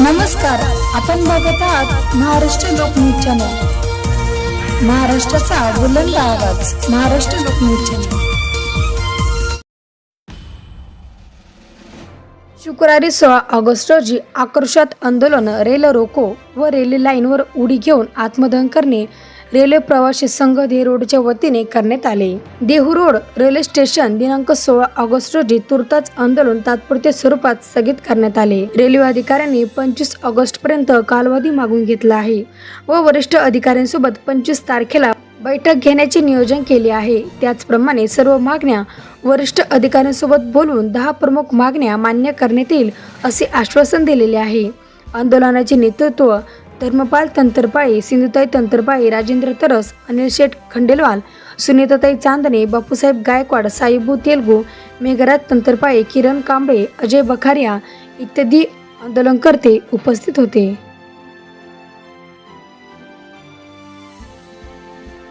नमस्कार आपण बघत आहात महाराष्ट्र लोकन्यूज चॅनल. महाराष्ट्राचा बुलंद आवाज महाराष्ट्र लोकन्यूज चॅनल. शुक्रवारी सोळा ऑगस्ट रोजी आक्रोशात आंदोलन रेल रोको व रेल्वे लाईनवर उडी घेऊन आत्मदहन करणे रेल्वे प्रवासी संघ देहरोडच्या वतीने करण्यात आले. देहू रोड रेल्वे स्टेशन दिनांक सोळा ऑगस्ट रोजी तुर्ताच आंदोलन तात्पुरत्या स्वरूपात स्थगित करण्यात आले. रेल्वे अधिकाऱ्यांनी पंचवीस ऑगस्ट पर्यंत कालावधी मागून घेतला आहे व वरिष्ठ अधिकाऱ्यांसोबत पंचवीस तारखेला बैठक घेण्याचे नियोजन केले आहे. त्याचप्रमाणे सर्व मागण्या वरिष्ठ अधिकाऱ्यांसोबत बोलून दहा प्रमुख मागण्या मान्य करण्यात येईल असे आश्वासन दिलेले आहे. आंदोलनाचे नेतृत्व धर्मपाल तंत्रपाळी सिंधुताई तंत्रपाळी राजेंद्र तरस अनिल शेठ खंडेलवाल सुनीताताई चांदणे बापूसाहेब गायकवाड साईबू तेलगू मेघराज तंत्रपाळी किरण कांबळे अजय बखारिया इत्यादी आंदोलनकर्ते उपस्थित होते.